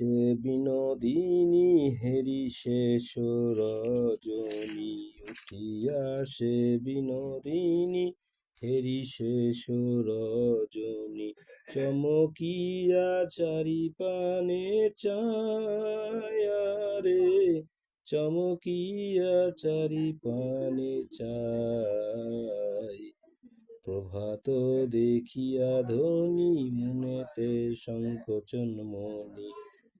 আসে বিনোদিনী হেরি শেষ রজনী উঠিয়া সে বিনোদিনী হেরি শেষ রজনী চমকিয়া চারি পানে চায়া রে, চমকিয়া চারি পানে চাই। প্রভাত দেখিয়া ধনী মনেতে সংকোচন মনি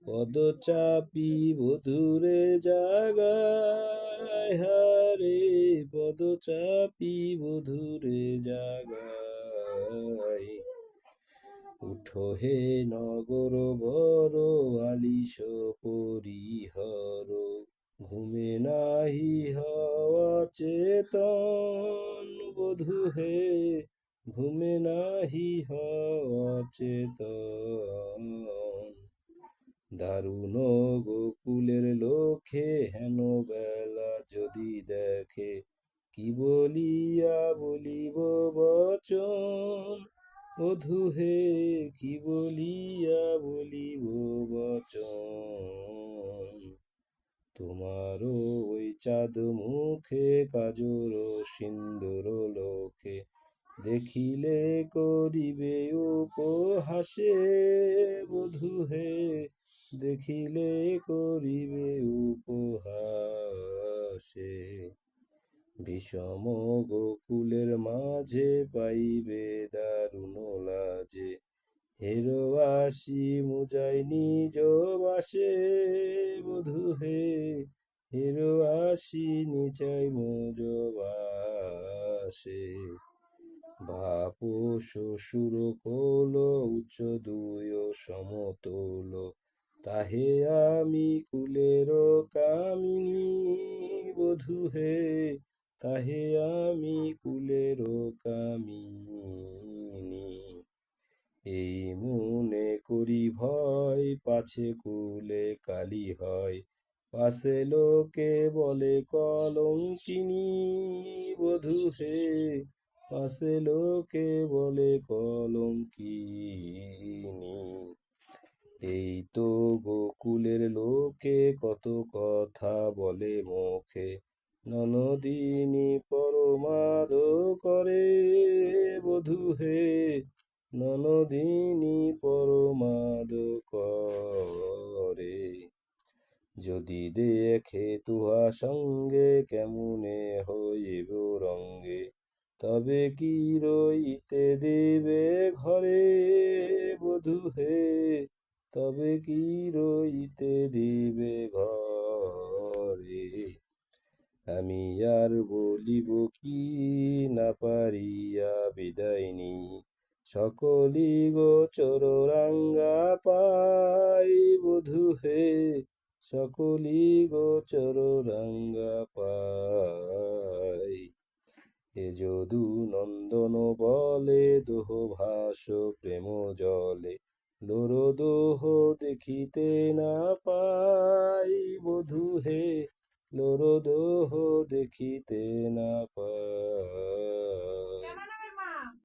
পদচাপি বধুরে জাগায়, হারে পদচাপি বধুরে জাগায়। উঠো হে নগর বড় আলিস পরিহর, ঘুমে নাহি হওয়া চেতন। বধু হে, ঘুমে নাহি হওয়া চেতন। দারুণ গোকুলের লোকে হেন বেলা যদি দেখে, কি বলিয়া বলিব বচন? বধূ হে, কি বলিয়া বলিব বচন? তোমারও ওই চাঁদ মুখে কাজর সিন্দুর লোকে দেখিলে করিবে উপহাসে বধূ হে, দেখিলে করিবে উপহাসে। বিষম গোকুলের মাঝে পাইবে দারুণ লাজে হেরবাসি মুজাই নিজ বাসে। বধূ হে হেরবাসি নিচাই মুজ বাসে। বাপ, শ্বশুর, কোল, উচ্চ দুয় সমতল। তাহে আমি কুলের কামিনী বধূ হে। তাহে আমি কুলের কামিনী। এই মনে করি ভয়, পাছে কুলে কালি হয়। পাশে লোকে বলে কলঙ্কিনী বধূ হে। পাশে লোকে বলে কলঙ্কিনী। এই তো গোকুলের লোকে কত কথা বলে মুখে। ননদিনী পরমাদ করে বধূ হে। ননদিনী পরমাদ করে। যদি দেখে তুহা সঙ্গে কেমনে হইব রঙ্গে? তবে কি রইতে দেবে ঘরে বধূ হে? তবে কি রইতে দিবে ঘরে? আমি আর বলিব কি না পারিয়া বিদায়নি? সকলি গোচর রাঙ্গা পাই বধূ হে। সকলি গোচর রাঙ্গা পাই এ যদু নন্দন বলে, দোহ ভাস প্রেম জলে। লোর দোহ দেখিতে না পাই বধু হে লোর দোহ দেখিতে না পাই।